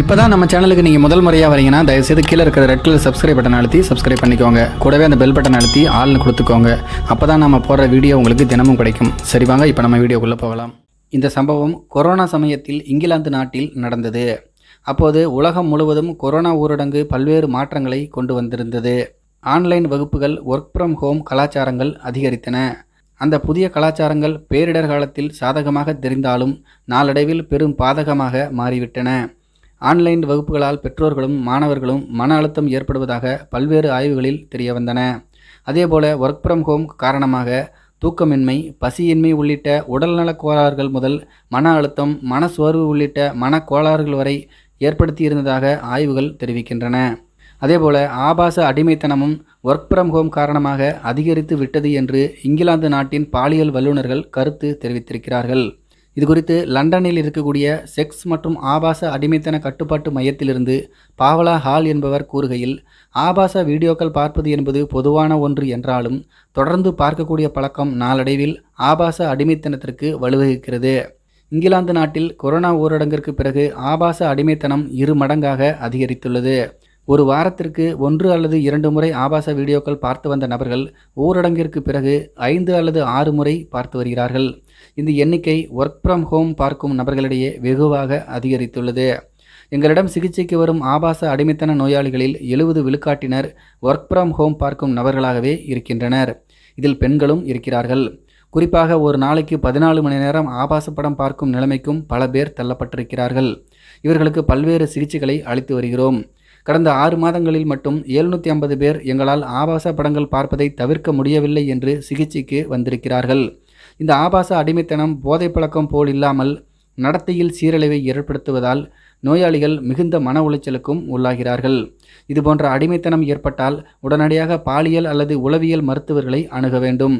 இப்போ தான் நம்ம சேனலுக்கு நீங்கள் முதல் முறையாக வரீங்கன்னா தயவுசெய்து கீழே இருக்கிற ரெட் கலர் சப்ஸ்கிரைப் பட்டன் அழுத்தி சப்ஸ்கிரைப் பண்ணிக்கோங்க. கூடவே அந்த பெல் பட்டன் அழுத்தி ஆள்னு கொடுத்துக்கோங்க. அப்போ தான் நம்ம போடுற வீடியோ உங்களுக்கு தினமும் கிடைக்கும். சரி வாங்க இப்போ நம்ம வீடியோக்குள்ளே போகலாம். இந்த சம்பவம் கொரோனா சமயத்தில் இங்கிலாந்து நாட்டில் நடந்தது. அப்போது உலகம் முழுவதும் கொரோனா ஊரடங்கு பல்வேறு மாற்றங்களை கொண்டு வந்திருந்தது. ஆன்லைன் வகுப்புகள் ஒர்க் ஃப்ரம் ஹோம் கலாச்சாரங்கள் அதிகரித்தன. அந்த புதிய கலாச்சாரங்கள் பேரிடர் காலத்தில் சாதகமாக தெரிந்தாலும் நாளடைவில் பெரும் பாதகமாக மாறிவிட்டன. ஆன்லைன் வகுப்புகளால் பெற்றோர்களும் மாணவர்களும் மன அழுத்தம் ஏற்படுவதாக பல்வேறு ஆய்வுகளில் தெரிய வந்தன அதேபோல ஒர்க் ஃப்ரம் ஹோம் காரணமாக தூக்கமின்மை பசியின்மை உள்ளிட்ட உடல்நலக் கோளாறுகள் முதல் மன அழுத்தம் மனசோர்வு உள்ளிட்ட மனக்கோளாறுகள் வரை ஏற்படுத்தியிருந்ததாக ஆய்வுகள் தெரிவிக்கின்றன. அதேபோல ஆபாச அடிமைத்தனமும் ஒர்க் ஃப்ரம் ஹோம் காரணமாக அதிகரித்து விட்டது என்று இங்கிலாந்து நாட்டின் பாலியல் வல்லுநர்கள் கருத்து தெரிவித்திருக்கிறார்கள். இது குறித்து லண்டனில் இருக்கக்கூடிய செக்ஸ் மற்றும் ஆபாச அடிமைத்தன கட்டுப்பாட்டு மையத்திலிருந்து பாவலா ஹால் என்பவர் கூறுகையில் ஆபாச வீடியோக்கள் பார்ப்பது என்பது பொதுவான ஒன்று என்றாலும் தொடர்ந்து பார்க்கக்கூடிய பழக்கம் நாளடைவில் ஆபாச அடிமைத்தனத்திற்கு வலுவகுக்கிறது இங்கிலாந்து நாட்டில் கொரோனா ஊரடங்கிற்கு பிறகு ஆபாச அடிமைத்தனம் இரு மடங்காக அதிகரித்துள்ளது. ஒரு வாரத்திற்கு ஒன்று அல்லது இரண்டு முறை ஆபாச வீடியோக்கள் பார்த்து வந்த நபர்கள் ஊரடங்கிற்கு பிறகு ஐந்து அல்லது ஆறு முறை பார்த்து வருகிறார்கள். இந்த எண்ணிக்கை ஒர்க் ஃப்ரம் ஹோம் பார்க்கும் நபர்களிடையே வெகுவாக அதிகரித்துள்ளது. எங்களிடம் சிகிச்சைக்கு வரும் ஆபாச அடிமைத்தன நோயாளிகளில் எழுபது விழுக்காட்டினர் ஒர்க் ஃப்ரம் ஹோம் பார்க்கும் நபர்களாகவே இருக்கின்றனர். இதில் பெண்களும் இருக்கிறார்கள். குறிப்பாக ஒரு நாளைக்கு பதினாலு மணி நேரம் ஆபாச படம் பார்க்கும் நிலைமைக்கும் பல பேர் தள்ளப்பட்டிருக்கிறார்கள். இவர்களுக்கு பல்வேறு சிகிச்சைகளை அளித்து வருகிறோம். கடந்த ஆறு மாதங்களில் மட்டும் எழுநூற்றி ஐம்பது பேர் எங்களால் ஆபாச படங்கள் பார்ப்பதை தவிர்க்க முடியவில்லை என்று சிகிச்சைக்கு வந்திருக்கிறார்கள். இந்த ஆபாச அடிமைத்தனம் போதை பழக்கம் போல் இல்லாமல் நடத்தையில் சீரழிவை ஏற்படுத்துவதால் நோயாளிகள் மிகுந்த மன உளைச்சலுக்கும் உள்ளாகிறார்கள். இதுபோன்ற அடிமைத்தனம் ஏற்பட்டால் உடனடியாக பாலியல் அல்லது உளவியல் மருத்துவர்களை அணுக வேண்டும்.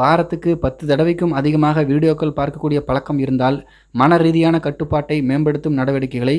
வாரத்துக்கு பத்து தடவைக்கும் அதிகமாக வீடியோக்கள் பார்க்கக்கூடிய பழக்கம் இருந்தால் மன ரீதியான கட்டுப்பாட்டை மேம்படுத்தும் நடவடிக்கைகளை